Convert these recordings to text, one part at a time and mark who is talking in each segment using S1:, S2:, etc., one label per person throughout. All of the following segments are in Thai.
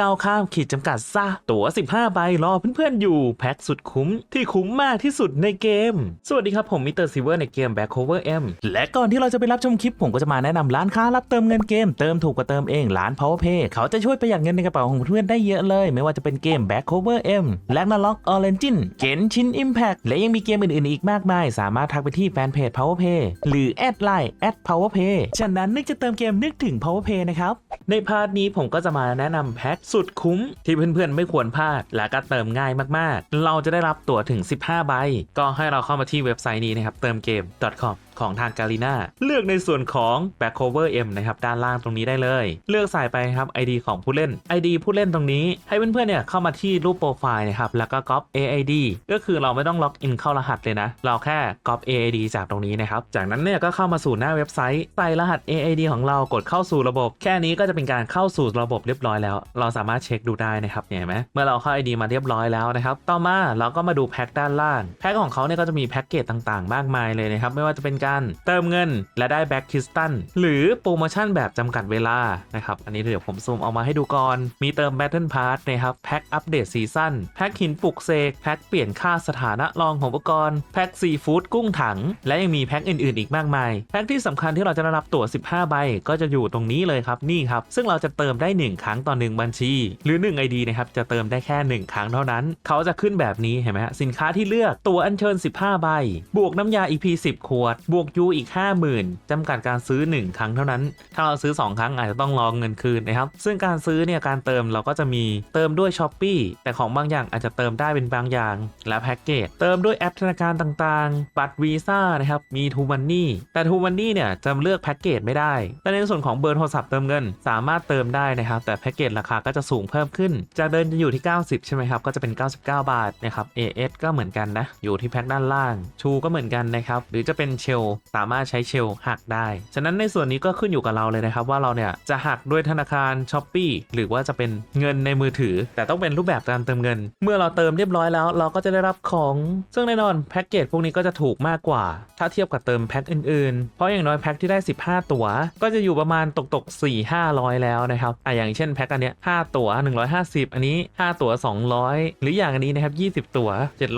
S1: ก้าวข้ามขีดจำกัดซะ ตั๋ว 15 ใบรอเพื่อนๆอยู่ แพ็คสุดคุ้มที่คุ้มมากที่สุดในเกม สวัสดีครับผมมิสเตอร์ซิเวอร์ในเกม Back Cover M และก่อนที่เราจะไปรับชมคลิปผมก็จะมาแนะนำร้านค้ารับเติมเงินเกม เติมถูกกว่าเติมเองร้าน Powerpay เขาจะช่วยประหยัดเงินในกระเป๋าของเพื่อนได้เยอะเลย ไม่ว่าจะเป็นเกม Back Cover M และ n a l o g Origin เกนชิน Impact และยังมีเกมอื่นๆอีกมากมาย สามารถทักไปที่แฟนเพจ Powerpay หรือแอดไลน์แอป @powerpay ฉะนั้นนึกจะเติมเกมนึกถึง Powerpay นะครับในพาร์ทนี้ผมก็จะมาแนะนำแพ็คสุดคุ้มที่เพื่อนๆไม่ควรพลาด และก็เติมง่ายมากๆ เราจะได้รับตั๋วถึง 15 ใบ ก็ให้เราเข้ามาที่เว็บไซต์นี้นะครับ เติมเกม .com ของทางกาลีนาเลือกในส่วนของ Back Cover M นะครับ ด้านล่างตรงนี้ได้เลย เลือกใส่ไปครับ ID ของผู้เล่น ID ผู้เล่นตรงนี้ ให้เพื่อนๆเนี่ยเข้ามาที่รูปโปรไฟล์นะครับ แล้วก็ Copy AID ก็คือเราไม่ต้องล็อกอินเข้ารหัสเลยนะ เราแค่ Copy AID จากตรงนี้นะครับ จากนั้นเนี่ยก็เข้ามาสู่หน้าเว็บไซต์ใส่รหัส AID ของเรากดเข้าสู่ระบบ แค่นี้ก็จะเป็นการเข้าสู่ระบบเรียบร้อยแล้ว เราสาามารถเช็คดูได้นะครับเนี่ยเห็นไหมเมื่อเราเข้า ID มาเรียบร้อยแล้วนะครับต่อมาเราก็มาดูแพ็คด้านล่างแพ็คของเขาเนี่ยก็จะมีแพ็คเกจต่างๆ มากมายเลยนะครับไม่ว่าจะเป็นการเติมเงินและได้แบ็กคิสตัลหรือโปรโมชั่นแบบจำกัดเวลานะครับอันนี้เดี๋ยวผมซูมเอามาให้ดูก่อน มีเติม Battle Pass นะครับแพ็คอัปเดตซีซั่นแพ็คหินปลุกเสกแพ็คเปลี่ยนค่าสถานะรองของอุปกรณ์แพ็คซีฟู้ดกุ้งถัง และยังมีแพ็คอื่นๆ อีกมากมายแพ็คที่สำคัญที่เราจะได้รับตั๋ว 15 ใบ ก็จะอยู่ตรงนี้เลยครับนี่ครับซึ่งเราจะเติมได้ 1 ครั้งต่อ1บัญชีหรือ 1 ID นะครับจะเติมได้แค่ 1 ครั้งเท่านั้น เขาจะขึ้นแบบนี้เห็นไหมฮะสินค้าที่เลือกตัวอัญเชิญ 15 ใบ บวกน้ำยา EP 10 ขวด บวกยูอีก 50,000จำกัดการซื้อ 1 ครั้งเท่านั้น ถ้าเราซื้อ 2 ครั้งอาจจะต้องรองเงินคืนนะครับซึ่งการซื้อเนี่ยการเติมเราก็จะมีเติมด้วย s h อ p e e แต่ของบางอย่างอาจจะเติมได้เป็นบางอย่าง และแพ็กเกจเติมด้วยแอปธนาคารต่างๆ บัตรวีซ่านะครับมี t ูมันนี่แต่ t ูมันนี่เนี่ยจะเลือกแพ็กเกจไม่ได้แต่ในส่วนของเบอร์โทรศัพท์เติมเงินสามารถเติมได้นะครับแต่แพ็กเกจราคาก็จะสูงเพิ่มขึ้น จากเดิมจะอยู่ที่ 90 ใช่ไหมครับ ก็จะเป็น 99 บาทนะครับ AS ก็เหมือนกันนะ อยู่ที่แพ็กด้านล่าง ชูก็เหมือนกันนะครับ หรือจะเป็นเชล สามารถใช้เชลหักได้ ฉะนั้นในส่วนนี้ก็ขึ้นอยู่กับเราเลยนะครับ ว่าเราเนี่ยจะหักด้วยธนาคาร s h อ p e e หรือว่าจะเป็นเงินในมือถือ แต่ต้องเป็นรูปแบบการเติมเงิน เมื่อเราเติมเรียบร้อยแล้ว เราก็จะได้รับของซึ่งแน่นอนแพ็กเกจพวกนี้ก็จะถูกมากกว่า ถ้าเทียบกับเติมแพ็คอื่นๆ เพราะอย่างน้อยแพ็คที่ได้ 15 ตั๋ว ก็จะอยู่ประมาณตกตก4 500 แล้วนะครับอะอย่างเช่นแพ็คอันเนี้ย5 ตั๋ว150 อันนี้ 5 ตั๋ว200 หรืออย่างอันนี้นะครับ 20 ตั๋ว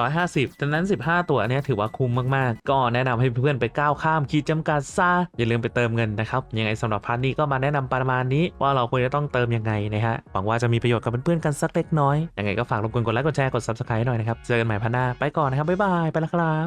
S1: 750ดังนั้น 15 ตั๋วเนี้ยถือว่าคุ้มมากๆ ก็แนะนำให้เพื่อนๆไปก้าวข้ามขีดจำกัดซะอย่าลืมไปเติมเงินนะครับยังไงสำหรับพาร์ทนี้ก็มาแนะนำประมาณนี้ ว่าเราควรจะต้องเติมยังไงนะฮะหวังว่าจะมีประโยชน์กับเพื่อนๆกันสักเล็กน้อยยังไงก็ฝากรบกวนกดไลค์กดแชร์กด subscribe หน่อยนะครับเจอกันใหม่พาร์ทหน้าไปก่อนนะครับบ๊ายบายไปแล้วครับ